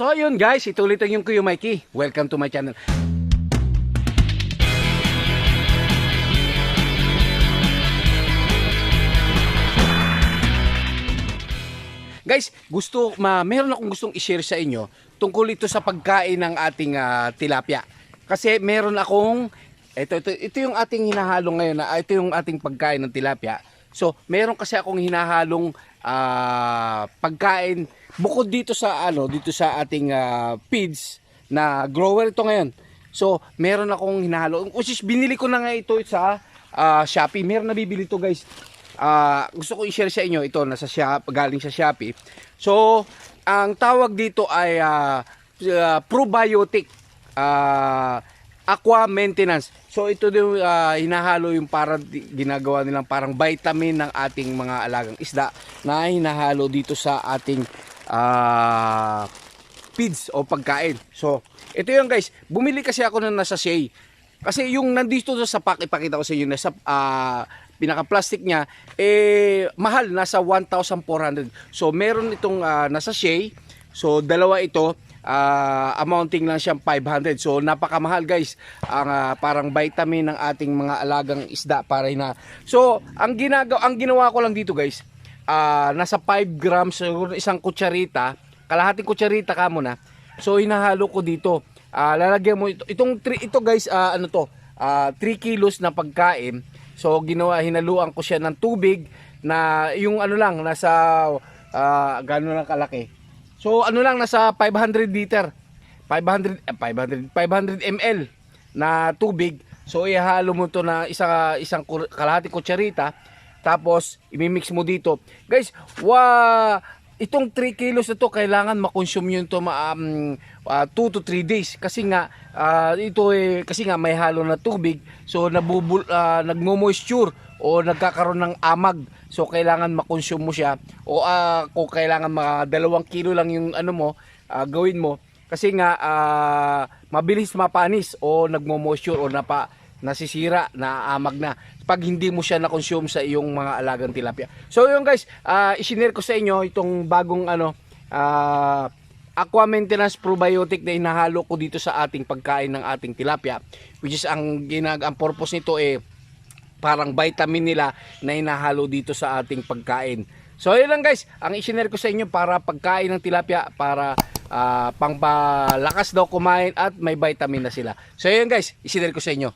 So yun guys, ito ulit ang yung Kuya Mikey. Welcome to my channel. Guys, gusto ma meron akong gustong i-share sa inyo tungkol ito sa pagkain ng ating ah, tilapia. Kasi meron akong ito, ito ito yung ating hinahalo ngayon na ito yung ating pagkain ng tilapia. So, meron kasi akong hinahalong ah, pagkain bukod dito sa ano, dito sa ating ah, feeds na grower ito ngayon. So, meron akong hinahalo. Which is, binili ko na nga ito sa ah, Shopee. Meron nabibili to guys. Ah, gusto ko i-share sa inyo ito nasa Shop, galing sa Shopee. So, ang tawag dito ay ah, ah, probiotic ah, aqua maintenance. So ito din ah, hinahalo yung para ginagawa nilang parang vitamin ng ating mga alagang isda na hinahalo dito sa ating ah, feeds o pagkain. So, ito yung guys, bumili kasi ako ng nasa Shea. Kasi yung nandito sa pack, ipakita ko sa inyo, nasa ah, pinaka-plastic niya, eh, mahal, nasa 1,400. So, meron itong ah, nasa Shea. So, dalawa ito, ah, amounting lang siyang 500. So, napakamahal guys, ang ah, parang vitamin ng ating mga alagang isda para na. So, ang ginagawa, ang ginawa ko lang dito guys, ah, nasa 5 grams, siguro isang kutsarita, kalahating kutsarita ka muna. So hinahalo ko dito. Ah, lalagyan mo ito. Itong ito guys, ah, ano to? Ah, 3 kilos na pagkain. So ginawa hinaluan ko siya ng tubig na yung ano lang nasa ah, gano'n lang kalaki. So ano lang nasa 500 liter. 500 eh, 500 500 ml na tubig. So ihalo mo to na isa isang kalahati kutsarita tapos imimix mo dito. Guys, wa itong 3 kilos na to kailangan ma-consume yun to um, 2 to 3 days. Kasi nga ah, ito eh kasi nga may halo na tubig so nabubul uh, nagmo-moisture o nagkakaroon ng amag. So kailangan ma-consume mo siya. O ah, kung kailangan mga dalawang kilo lang yung ano mo ah, gawin mo. Kasi nga ah, mabilis mapanis o nagmo-moisture o napa nasisira, naamag na pag hindi mo siya na-consume sa iyong mga alagang tilapia. So yun guys, uh, isinare ko sa inyo itong bagong ano ah, aqua maintenance probiotic na inahalo ko dito sa ating pagkain ng ating tilapia which is ang ginag ang purpose nito eh parang vitamin nila na inahalo dito sa ating pagkain. So yun lang guys, ang isinare ko sa inyo para pagkain ng tilapia para ah, pangpalakas daw kumain at may vitamin na sila. So yun guys, isinare ko sa inyo.